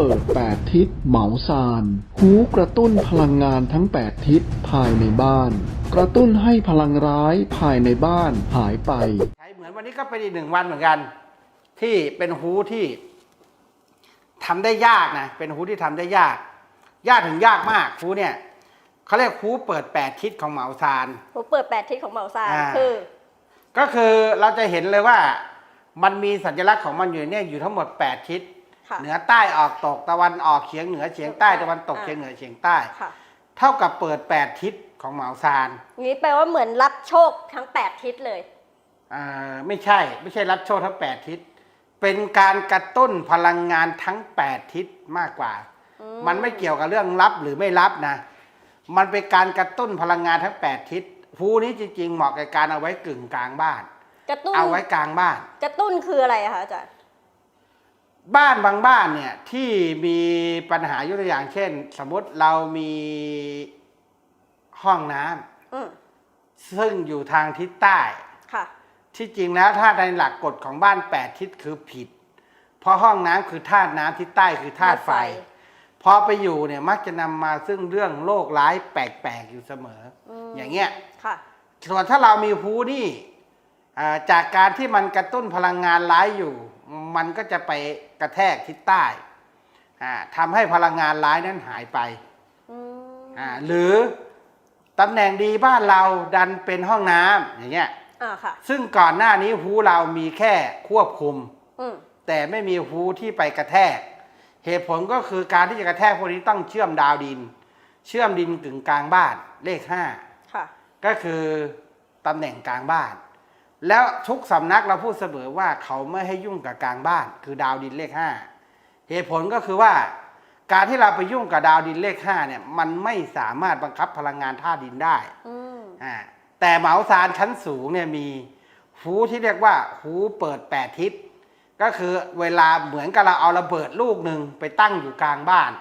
เปิด 8 ทิศเหมาซาน หูกระตุ้นพลังงานทั้ง 8 ทิศภายในบ้าน กระตุ้นให้พลังร้ายภายในบ้านหายไป ใช้เหมือนวันนี้ก็เป็นอีกหนึ่งวันเหมือนกัน ที่เป็นฮูที่ทำได้ยากนะ เป็นฮูที่ทำได้ยาก ยากถึงยากมากฮูเนี่ยเขาเรียกฮูเปิดแปดทิศของเหมาซาน ผมเปิดแปดทิศของเหมาซานอ่า คือก็คือเราจะเห็นเลยว่ามันมีสัญลักษณ์ของมันอยู่เนี่ยอยู่ทั้งหมด 8 ทิศค่ะ เหนือใต้ออกตกตะวันออกเฉียงเหนือเฉียงใต้อ่าตะวันตกอ่าเฉียงเหนือเฉียงใต้ค่ะเท่ากับเปิด 8 ทิศของเหมาซานงี้แปลว่าเหมือนรับโชคทั้งแปดทิศเลยอ่าไม่ใช่ไม่ใช่รับโชคทั้ง 8 ทิศ เป็นการกระตุ้นพลังงานทั้ง 8 ทิศมากกว่าอืมมันไม่เกี่ยวกับเรื่องรับหรือไม่รับนะ มันเป็นการกระตุ้นพลังงานทั้ง 8 ทิศฮูนี้จริงๆเหมาะกับการเอาไว้กึ่งกลางบ้าน กระตุ้นเอาไว้กลางบ้าน กระตุ้นคืออะไรอะคะอาจารย์ บ้านบางบ้านเนี่ยที่มีปัญหายกตัวอย่างเช่น สมมติเรามีห้องน้ำอืมซึ่งอยู่ทางทิศใต้ ค่ะ ที่จริงแล้วถ้าในหลักกฎของบ้านแปดทิศคือผิด เพราะห้องน้ำคือธาตุน้ำทิศใต้คือธาตุไฟ ธาตุไฟ พอไปอยู่เนี่ยมักจะนำมาซึ่งเรื่องโรคร้ายแปลกๆอยู่เสมออมอย่างเงี้ย ค่ะ ส่วนถ้าเรามีฮูนี่อ่าจากการที่มันกระตุ้นพลังงานร้ายอยู่ มันก็จะไปกระแทกทิศใต้อ่าทำให้พลังงานร้ายนั้นหายไปอืมอ่าหรือตำแหน่งดีบ้านเราดันเป็นห้องน้ำอย่างเงี้ยอ่าค่ะซึ่งก่อนหน้านี้ฮูเรามีแค่ควบคุมอืมแต่ไม่มีฮูที่ไปกระแทก เหตุผลก็คือการที่จะกระแทกพวกนี้ต้องเชื่อมดาวดิน เชื่อมดินกึ่งกลางบ้านเลขห้าค่ะก็คือตำแหน่งกลางบ้าน แล้วทุกสำนักเราพูดเสมอว่าเขาไม่ให้ยุ่งกับกลางบ้าน คือดาวดินเลขห้าเหตุผลก็คือว่า การที่เราไปยุ่งกับดาวดินเลขห้าเนี่ย มันไม่สามารถบังคับพลังงานธาตุดินได้อืมอ่าแต่เหมาซานชั้นสูงเนี่ยมีหูที่เรียกว่าหูเปิดแปดทิศก็คือเวลาเหมือนกับเราเอาระเบิดลูกหนึ่งไปตั้งอยู่กลางบ้าน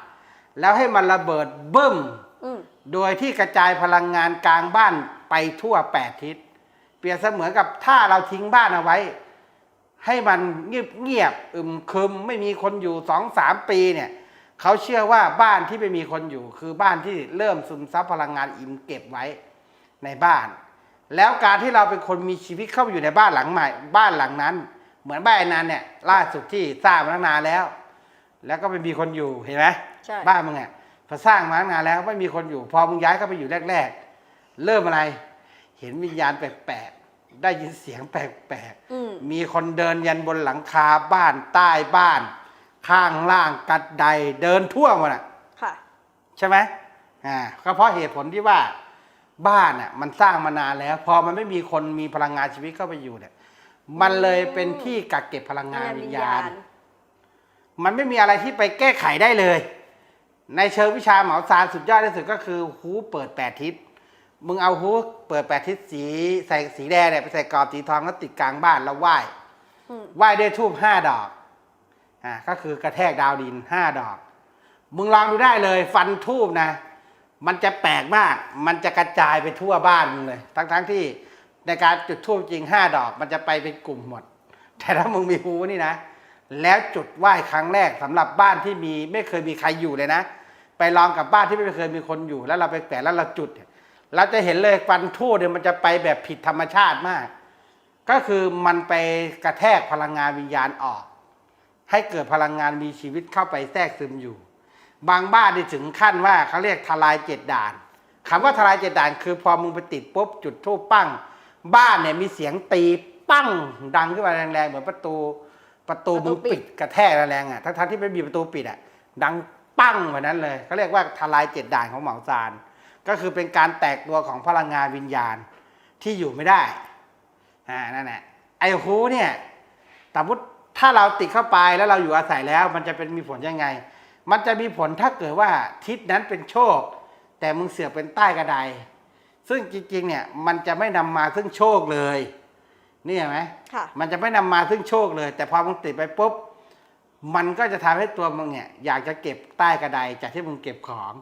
แล้วให้มันระเบิดบึ้มอืมโดยที่กระจายพลังงานกลางบ้านไปทั่วแปดทิศเป รียบเสมือนกับถ้าเราทิ้งบ้านเอาไว้ ให้มันเงียบเงียบๆอึมครึมไม่มีคนอยู่สองสามปีเนี่ยเขาเชื่อว่าบ้านที่ไม่มีคนอยู่ คือบ้านที่เริ่มซึมซับพลังงานอิ่มเก็บไว้ในบ้าน แล้วการที่เราเป็นคนมีชีวิตเข้าไปอยู่ในบ้านหลังใหม่ บ้านหลังนั้น เหมือนบ้านไอ้นันเนี่ยล่าสุดที่สร้างมาตั้งนานแล้ว แล้วก็ไม่มีคนอยู่เห็นไหมใช่บ้านมึงอะพอสร้างมาตั้งนานแล้วไม่มีคนอยู่ พอมึงย้ายเข้าไปอยู่แรก ๆ เริ่มอะไร เห็นวิญญาณแปลกๆ ได้ยินเสียงแปลกอืมๆมีคนเดินยันบนหลังคาบ้านใต้บ้าน ข้างล่างกัดใดเดินทั่วหมดอะค่ะใช่ไหมอ่าก็เพราะเหตุผลที่ว่าบ้านอะมันสร้างมานานแล้ว พอมันไม่มีคนมีพลังงานชีวิตเข้าไปอยู่เนี่ย มันเลยเป็นที่กักเก็บพลังงานวิญญาณ มันไม่มีอะไรที่ไปแก้ไขได้เลย ในเชิงวิชาเหมาซานสุดยอดที่สุดก็คือฮูเปิดแปดทิศ มึงเอาฮูเปิดแปดทิศสีใส่สีแดงเนี่ยไปใส่กรอบสีทองแล้วติดกลางบ้านแล้วไหว้อืมไหว้ด้วยทูบห้าดอกอ่าก็คือกระแทกดาวดินห้าดอก มึงลองดูได้เลย ฟันทูบนะ มันจะแปลกมาก มันจะกระจายไปทั่วบ้านมึงเลย ทั้งทั้งๆที่ในการจุดทูบจริงห้าดอก มันจะไปเป็นกลุ่มหมด แต่ถ้ามึงมีฮูนี่นะแล้วจุดไหว้ครั้งแรกสำหรับบ้านที่มีไม่เคยมีใครอยู่เลยนะ ไปลองกับบ้านที่ไม่เคยมีคนอยู่ แล้วเราไปแปะแล้วเราจุดเนี่ย เราจะเห็นเลยฟันทูบเนี่ยมันจะไปแบบผิดธรรมชาติมาก ก็คือมันไปกระแทกพลังงานวิญญาณออก ให้เกิดพลังงานมีชีวิตเข้าไปแทรกซึมอยู่ บางบ้านนี่ถึงขั้นว่าเขาเรียกทลายเจ็ดด่านคำว่าทลายเจ็ดด่าน คือพอมึงไปติดปุ๊บจุดทูปปั้ง บ้านเนี่ยมีเสียงตีปั้งดังขึ้นมาแรงๆเหมือนประตูประตูมึงปิดกระแทกแรงๆอะทั้งๆที่ไม่มีประตูปิดอะดังปั้งแบบนั้นเลยเขาเรียกว่าทลายเจ็ดด่านของเหมาซาน ก็คือเป็นการแตกตัวของพลังงานวิญญาณที่อยู่ไม่ได้อ่านั่นแหละไอ้ฮูเนี่ยสมมติถ้าเราติดเข้าไปแล้วเราอยู่อาศัยแล้ว มันจะเป็นมีผลยังไง มันจะมีผลถ้าเกิดว่าทิศนั้นเป็นโชค แต่มึงเสือกเป็นใต้กระไดซึ่งจริงๆเนี่ยมันจะไม่นำมาซึ่งโชคเลยนี่เห็นไหมค่ะมันจะไม่นำมาซึ่งโชคเลย แต่พอมึงติดไปปุ๊บมันก็จะทำให้ตัวมึงเนี่ยอยากจะเก็บใต้กระไดจากที่มึงเก็บของ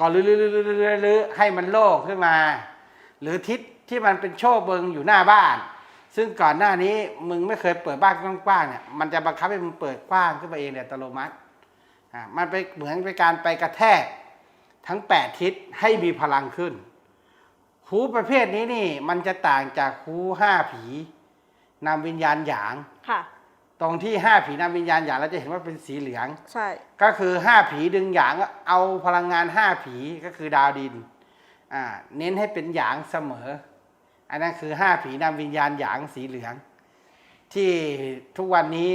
ก็ลื้อๆให้มันโล่งขึ้นมา หรือทิศที่มันเป็นโชคเบิงอยู่หน้าบ้าน ซึ่งก่อนหน้านี้มึงไม่เคยเปิดบ้านกว้างๆเนี่ยมันจะบังคับให้มึงเปิดกว้างขึ้นมาเองเนี่ยอัตโนมัติอ่ามันไปเหมือนเป็นการไปกระแทกทั้งแปดทิศให้มีพลังขึ้นหูประเภทนี้นี่มันจะต่างจากหูห้าผีนำวิญญาณหยางค่ะ ตรงที่ห้าผีนำวิญญาณหยางเราจะเห็นว่าเป็นสีเหลือง ใช่ ก็คือห้าผีดึงหยางก็เอาพลังงานห้าผีก็คือดาวดินอ่าเน้นให้เป็นหยางเสมอ อันนั้นคือห้าผีนำวิญญาณหยางสีเหลือง ที่ทุกวันนี้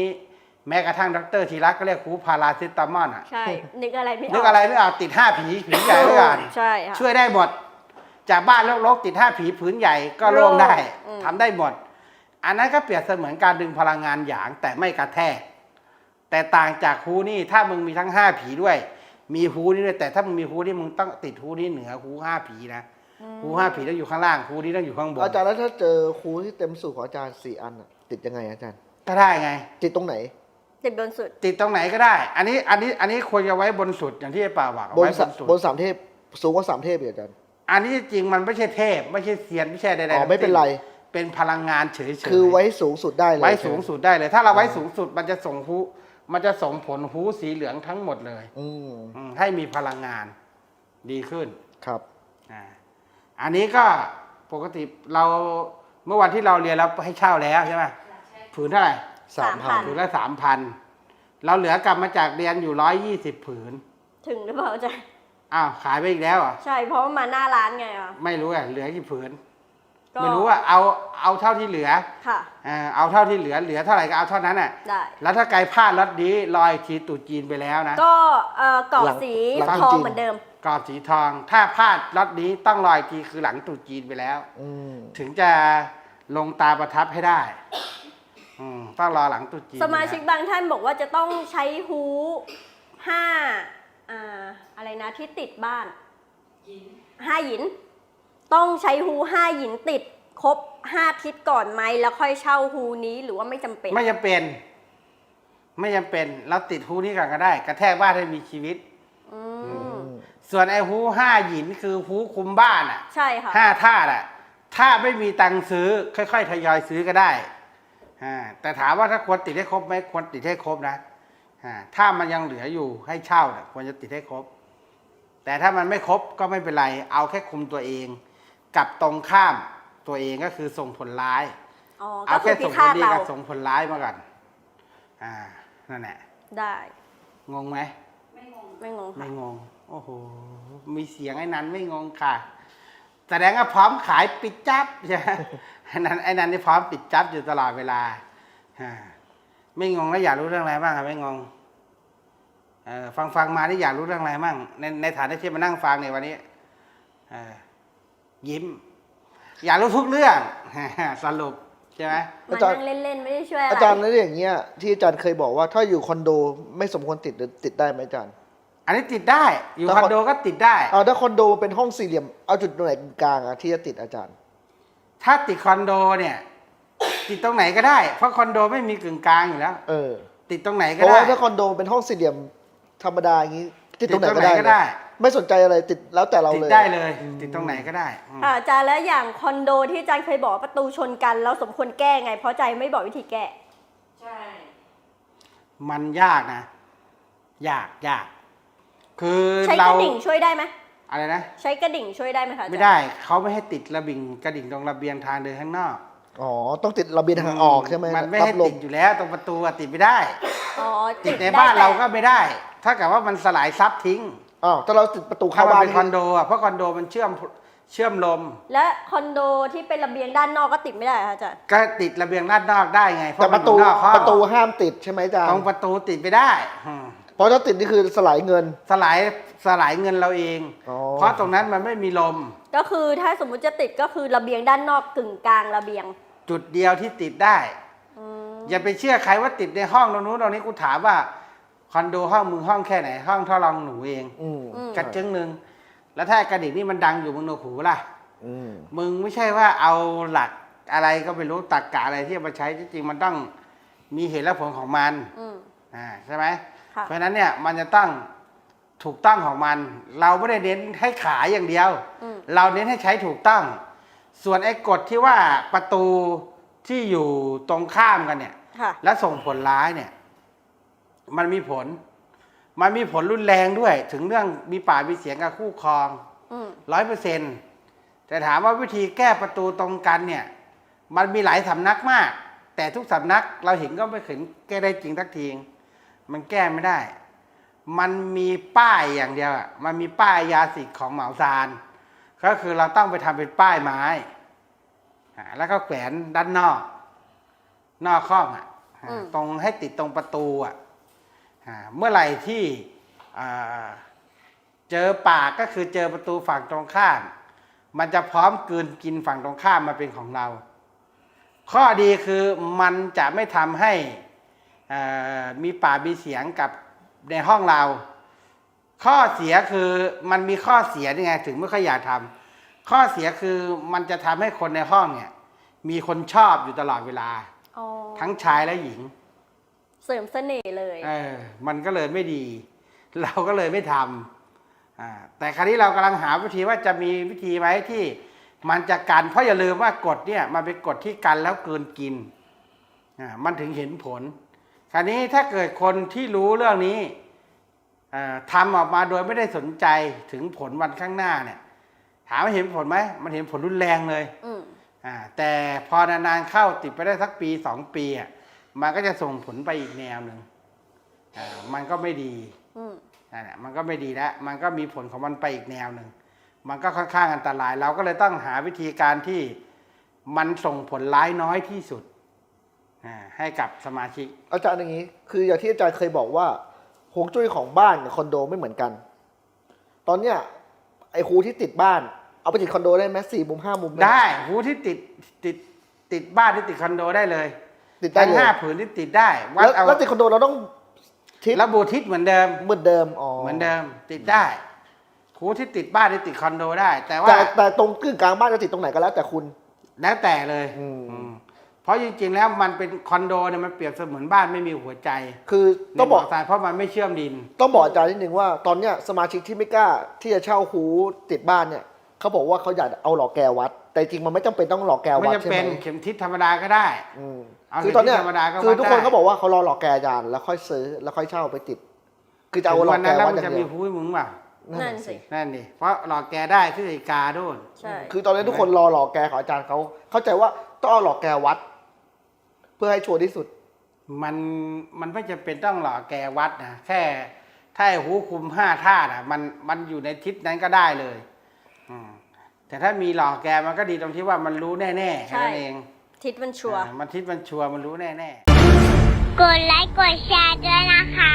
แม้กระทั่งดรธีรักษ์ก็เรียกคูพาราซิตามอนอะใช่ นึกอะไรไม่ออกนึกอะไรไม่ออกติดห้าผีผีใหญ่ด้วยกันใช่ค่ะช่วยได้หมด จากบ้านรกๆติดห้าผีผืนใหญ่ก็โล่งได้อืมทำได้หมด อันนั้นก็เปรียบเสมือนการดึงพลังงานหยางแต่ไม่กระแทก แต่ต่างจากฮูนี่ถ้ามึงมีทั้งห้าผีด้วย มีฮูนี่ด้วยแต่ถ้ามึงมีฮูนี่มึงต้องติดฮูนี่เหนือฮูห้าผีนะฮูห้าผีต้องอยู่ข้างล่างฮูนี่ต้องอยู่ข้างบนอาจารย์แล้วถ้าเจอครูที่เต็มสูตรของอาจารย์สี่อันอะติดยังไงอาจารย์ก็ได้ไง ติดตรงไหน ติดบนสุด ติดตรงไหนก็ได้ อันนี้อันนี้อันนี้ควรจะไว้บนสุดอย่างที่ไอ้ป่าบอกเอาบนไว้บสะนสุดบนสามเทพสูงกว่าสามเทพอีกอาจารย์อันนี้จริงมันไม่ใช่เทพ ไม่ใช่เซียนไม่ใช่ใดๆอ๋อทั้งไม่เป็นสิ้ไร เป็นพลังงานเฉยๆคือไว้สูงสุดได้เลยไว้ใช่สูหงมสุดได้เลย ถ้าเราไว้สูงสุดมันจะส่งฮูมันจะส่งผลฮูสีเหลืองทั้งหมดเลยอืมอืมให้มีพลังงานดีขึ้นครับ อ่าอันนี้ก็ปกติเราเมื่อวันที่เราเรียนเราให้เช่าแล้วใช่ไหมผืนเท่าไหร่ สามพัน ผืนละสามพันเราเหลือกลับมาจากเรียนอยู่ร้อยยี่สิบผืนถึงหรือเปล่าอาจารย์อ้าวขายไปอีกแล้วเหรอะใช่เพราะว่ามาหน้าร้านไงอะไม่รู้อะเหลือกี่ผืน ก็ ไม่รู้อะเอาเอาเท่าที่เหลือค่ะ เออเอาเท่าที่เหลือเหลือเท่าไหร่ก็เอาเท่านั้นอะได้ แล้วถ้าไกลพลาดรถนี้ลอยทีตรุษจีนไปแล้วนะ ก็เอ่อกรอบหลังสีหลัง ทองจริง เหมือนเดิม กรอบสีทอง ถ้าพลาดรถนี้ต้องลอยทีคือหลังตรุษจีนไปแล้ว อืม ถึงจะลงตาประทับให้ได้ อืมต้องรอหลังตรุษจีนสมาชิกบางท่านบอกว่าจะต้องใช้ฮูห้าอ่าอะไรนะที่ติดบ้านห้าหยิน ต้องใช้ฮูห้าหยินติดครบห้าทิศก่อนไหมแล้วค่อยเช่าฮูนี้หรือว่าไม่จำเป็น ไม่จำเป็น ไม่จำเป็นเราติดฮูนี้ก่อนก็ได้ กระแทกบ้านให้มีชีวิต อือืมมส่วนไอ้ฮูห้าหยินคือฮูคุมบ้านอะใช่ค่ะ ห้าธาตุอะ ถ้าไม่มีตังค์ซื้อ ค่อยๆทยอยซื้อก็ได้อ่าแต่ถามว่าถ้าควรติดให้ครบไหมควรติดให้ครบนะอ่าถ้ามันยังเหลืออยู่ให้เช่าเนี่ยควรจะติดให้ครบ แต่ถ้ามันไม่ครบก็ไม่เป็นไร เอาแค่คุมตัวเอง กับตรงข้ามตัวเองก็คือส่งผลร้าย อ๋อเอาก็คืแค่อพิส่งผฆาลตดีเรากับส่งผลร้ายมาก่อนอ่านั่นแหละได้ งงไหมไม่งงไม่ค่ะงง โอ้โหมีเสียงไอ้นั้นไม่งงค่ะ แสดงว่าพร้อมขายปิดจับใช่ไหมไอ้นั้นไอ้นั้นนี่พร้อมปิดจับอยู่ตลอดเวลาอ่าไม่งงแล้วอยากรู้เรื่องอะไรบ้างอะไม่งงเออฟังฟังมาที่อยากรู้เรื่องอะไรบ้างในในฐานะที่มานั่งฟังในวันนี้เออ ยิ้ม อยากรู้ทุกเรื่อง สรุปใช่ไหมมาอาจารย์ นั่งเล่นๆ ไม่ได้ช่วยอะไรอาจารย์แล้วอย่างเงี้ยที่อาจารย์เคยบอกว่าถ้าอยู่คอนโดไม่สมควรติดหรือติดได้ไหมอาจารย์ อันนี้ติดได้ อยู่แล้วคอนเขาโดก็ติดได้ เอาถ้าคอนโดเป็นห้องสี่เหลี่ยมเอาจุดไหนเป็นกลางอะที่จะติดอาจารย์ ถ้าติดคอนโดเนี่ย ติดตรงไหนก็ได้ เพราะคอนโดไม่มีกึ่งกลางอยู่แล้ว เออติดตรงไหนเพก็ราะได้ว่าถ้าคอนโดเป็นห้องสี่เหลี่ยมธรรมดาอย่างงี้ติดตรงไหนก็ได้ติดตรงไหนก็ได้นะ ไม่สนใจอะไรติดแล้วแต่เราติดเลย ได้เลย ติดตรงไหนก็ได้อืมอ่าอาจารย์แล้วอย่างคอนโดที่อาจารย์เคยบอกว่าประตูชนกัน เราสมควรแก้ไง เพราะอาจารย์ไม่บอกวิธีแก้มันยากนะ ยากยาก คือใช้เรากระดิ่งช่วยได้ไหมอะไรนะ ใช้กระดิ่งช่วยได้ไหมคะอาจารย์ไม่ได้เขาไม่ให้ติดระบิ่งกระดิ่งตรงระเบียงทางเดินข้างนอกอ๋อ ต้องติดระเบียงทางออกใช่ไหมมันไม่รัให้ลติดอยู่แล้ว ตรงประตูอะติดไม่ได้ อ๋อติดในได้บ้านแต่เราก็ไม่ได้ ถ้ากับว่ามันสลายซับทิ้ง อ้าวถ้าเราติดประตูถ้าเข้ามันบ้านเป็นคอนโดอะเพราะคอนโดมันเชื่อมเชื่อมลม และคอนโดที่เป็นระเบียงด้านนอกก็ติดไม่ได้ค่ะอาจารย์ ก็ติดระเบียงด้านนอกได้ไงเพแต่ราะปมันระอตูยู่นอกห้องประตูห้ามติดใช่ไหมอาจารย์ตรงประตูติดไม่ได้อืมเพราะถ้าติดนี่คือสลายเงิน สลายสลายเงินเราเอง อ๋อ เพราะตรงนั้นมันไม่มีลม ก็คือถ้าสมมุติจะติดก็คือระเบียงด้านนอกกึ่งกลางระเบียงจุดเดียวที่ติดได้ อืมอย่าไปเชื่อใครว่าติดในห้องตรงนู้นตรงนี้กูถามว่า คอนโดห้องมึงห้องแค่ไหน ห้องเท่ารองหนูเอง อืมอืม กระจึงหนึ่งแล้วถ้ากระดิ่งนี่มันดังอยู่มึงโนหูล่ะ อืมมึงไม่ใช่ว่าเอาหลักอะไรก็ไม่รู้ตักกะอะไรที่เอามาใช้จริงๆมันต้องมีเหตุและผลของมันอืม อ่าใช่ไหมค่ะ เพราะฉะนั้นเนี่ยมันจะต้องถูกต้องของมัน เราไม่ได้เน้นให้ขายอย่างเดียว อืม เราเน้นให้ใช้ถูกต้อง ส่วนไอ้กฎที่ว่าประตูที่อยู่ตรงข้ามกันเนี่ย ค่ะ และส่งผลร้ายเนี่ย มันมีผล มันมีผลรุนแรงด้วย ถึงเรื่องมีป่ากมีเสียงกับคู่ครองอืมร้อยเปอร์เซ็นต์แต่ถามว่าวิธีแก้ประตูตรงกันเนี่ย มันมีหลายสำนักมาก แต่ทุกสำนักเราเห็นก็ไม่เห็นแก้ได้จริงสักทีมันแก้ไม่ได้ มันมีป้ายอย่างเดียวอะมันมีป้ายยาสิทธิ์ของเหมาซานก็คือเราต้องไปทำเป็นป้ายไม้อ่าแล้วก็แขวนด้านนอก นอกห้องอะอ่าอืมตรงให้ติดตรงประตูอะอ่า เมื่อไหร่ที่อ่าเจอปากก็คือเจอประตูฝั่งตรงข้าม มันจะพร้อมกลืนกินฝั่งตรงข้ามมาเป็นของเรา ข้อดีคือมันจะไม่ทำให้อ่ามีป่ากมีเสียงกับในห้องเรา ข้อเสียคือมันมีข้อเสียยังไงถึงไม่ค่อยอยากทำข้อเสียคือมันจะทำให้คนในห้องเนี่ยมีคนชอบอยู่ตลอดเวลาอ๋อทั้งชายและหญิง เสริมเสน่ห์เลยเออมันก็เลยไม่ดี เราก็เลยไม่ทำอ่าแต่คราวนี้เรากำลังหาวิธีว่าจะมีวิธีไหมที่มันจะกันเพราะอย่าลืมว่ากฎเนี่ยมันเป็นกฎที่กันแล้วเกินกินอ่ามันถึงเห็นผล คราวนี้ถ้าเกิดคนที่รู้เรื่องนี้อ่าทำออกมาโดยไม่ได้สนใจถึงผลวันข้างหน้าเนี่ย ถามว่าเห็นผลไหมมันเห็นผลรุนแรงเลยอืมอ่าแต่พอนานๆเข้าติดไปได้สักปีสองปีอะ มันก็จะส่งผลไปอีกแนวหนึ่งอ่ามันก็ไม่ดีอืมนั่นแหละมันก็ไม่ดีแล้วมันก็มีผลของมันไปอีกแนวหนึ่งมันก็ค่อนข้างอันตราย เราก็เลยต้องหาวิธีการที่มันส่งผลร้ายน้อยที่สุดอ่าให้กับสมาชิก อาจารย์อย่างนี้ คืออย่างที่อาจารย์เคยบอกว่าฮวงจุ้ยของบ้านกับคอนโดไม่เหมือนกัน ตอนเนี้ยไอ้ครูที่ติดบ้าน เอาไปติดคอนโดได้ไหมสี่มุมห้ามุมหมได้หูที่ติดติดติดบ้านที่ติดคอนโดได้เลย ติดได้ทั้งเลยห้าผืนที่ติดได้วัดแล้วเอาแล้วติดคอนโดเราต้องทิศระบุทิศเหมือนเดิม เหมือนเดิมอ๋อเหมือนเดิมติดได้ครูที่ติดบ้านที่ติดคอนโดได้ แต่ว่าแต่แต่ตรงกึ่งกลางบ้านจะติดตรงไหนก็แล้วแต่คุณ แล้วแต่เลยอืม อืมเพราะจริงๆแล้วมันเป็นคอนโดเนี่ยมันเปรียบเสมือนบ้านไม่มีหัวใจคือต้องบอกในหมทรายเพราะมันไม่เชื่อมดิน ต้องบอกอาจารย์นิดนึงว่าตอนเนี้ยสมาชิกที่ไม่กล้าที่จะเช่าฮูติดบ้านเนี่ยเขาบอกว่าเขาอยากเอาหลอกแกวัด แต่จริงมันไม่จำเป็นต้องหลอกแกมันวัดจะใช่ไหเป็มนเข็มทิศธรรมดาก็ได้ อืมเอา คือตอนเนี้ยเข็มทิศธรรมดาก็คือวัดทุกคนได้เขาบอกว่าเขารอหลอกแกอาจารย์แล้วค่อยซื้อแล้วค่อยเช่าไปติด คือจะเอาหลอวักนแกนั้นแล้ววัดมันอย่าจะงเดีมียวผู้มึงเปล่านั่นสินั่นดิเพราะหลอกแกได้ที่อีกาโดนใช่คือตอนนี้ทุกคนรอหลอกแกของอาจารย์เขาเข้าใจว่าต้องเอาหลอกแกวัด เพื่อให้ชัวร์ที่สุด มันมันไม่จะเป็นต้องหลอกแกวัดนะแค่ถ้าไอ้หูคุมห้าธาตุอะ มันมันอยู่ในทิศนั้นก็ได้เลย อืมแต่ถ้ามีหลอกแกมันก็ดีตรงที่ว่ามันรู้แน่ๆแค่นั้นเอง ทิศมันชัวร์ อ่ามันทิศมันชัวร์มันรู้แน่ๆกดไลค์กดแชร์ด้วยนะคะ